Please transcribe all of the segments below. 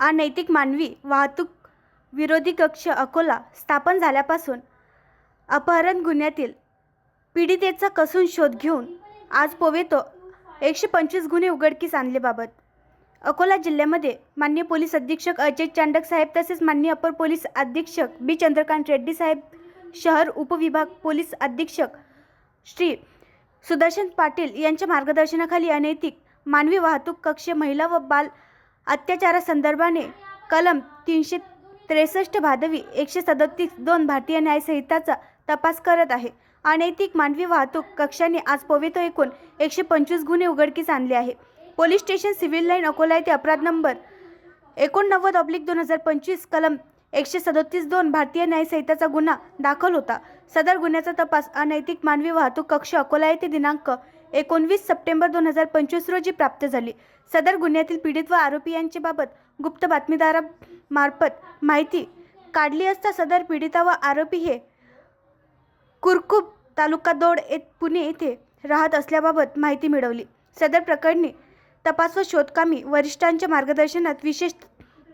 अनैतिक मानवी वाहतूक विरोधी कक्ष अकोला स्थापन झाल्यापासून अपहरण गुन्ह्यातील पीडितेचा कसून शोध घेऊन आज पोवेतो एकशे पंचवीस गुन्हे उघडकीस आणलेबाबत अकोला जिल्ह्यामध्ये मान्य पोलीस अधीक्षक अजय चांडक साहेब तसेच मान्य अपर पोलीस अधीक्षक बी चंद्रकांत रेड्डी साहेब शहर उपविभाग पोलीस अधीक्षक श्री सुदर्शन पाटील यांच्या मार्गदर्शनाखाली अनैतिक मानवी वाहतूक कक्ष महिला व बाल अत्याचारासंदर्भाने कलम तीनशे त्रेसष्ट भादवी एकशे सदतीस दोन भारतीय न्यायसंहिताचा तपास करत आहे. अनैतिक मानवी वाहतूक कक्षाने आज पोवितो एकूण एकशे पंचवीस गुन्हे उघडकीस आणले आहे. Police station civil line Akola येथे अपराध नंबर एकोणनव्वद ऑब्लिक दोन हजार पंचवीस कलम एकशे सदोतीस दोन भारतीय न्यायसंहिताचा गुन्हा दाखल होता. सदर गुन्ह्याचा तपास अनैतिक मानवी वाहतूक कक्ष अकोला येथे दिनांक एकोणवीस सप्टेंबर दोन हजार पंचवीस रोजी प्राप्त झाली. सदर गुन्ह्यातील पीडित व आरोपी यांच्याबाबत गुप्त बातमीदारामार्फत माहिती काढली असता सदर पीडिता व आरोपी हे कुरकुब तालुका दोड येथ पुणे येथे राहत असल्याबाबत माहिती मिळवली. सदर प्रकरणी तपास व शोधकामी वरिष्ठांच्या मार्गदर्शनात विशेष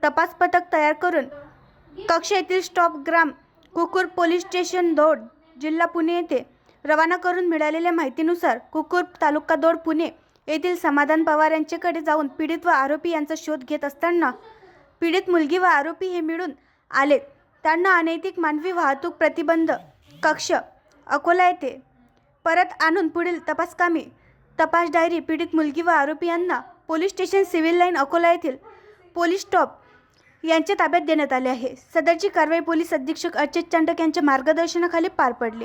तपास पथक तयार करून कक्ष येथील स्टॉप ग्राम कुकुर पोलीस स्टेशन दोड जिल्हा पुणे येथे रवाना करून मिळालेल्या माहितीनुसार कुकुर तालुका दोड पुणे येथील समाधान पवार यांच्याकडे जाऊन पीडित व आरोपी यांचा शोध घेत असताना पीडित मुलगी व आरोपी हे मिळून आले. त्यांना अनैतिक मानवी वाहतूक प्रतिबंध कक्ष अकोला येथे परत आणून पुढील तपासकामी तपास डायरी पीडित मुलगी व आरोपी यांना police station civil line Akola येथील पोलीस स्टॉप यांच्या ताब्यात देण्यात आले आहे. सदरची कारवाई पोलीस अधीक्षक अच्युत चांडक यांच्या मार्गदर्शनाखाली पार पडली.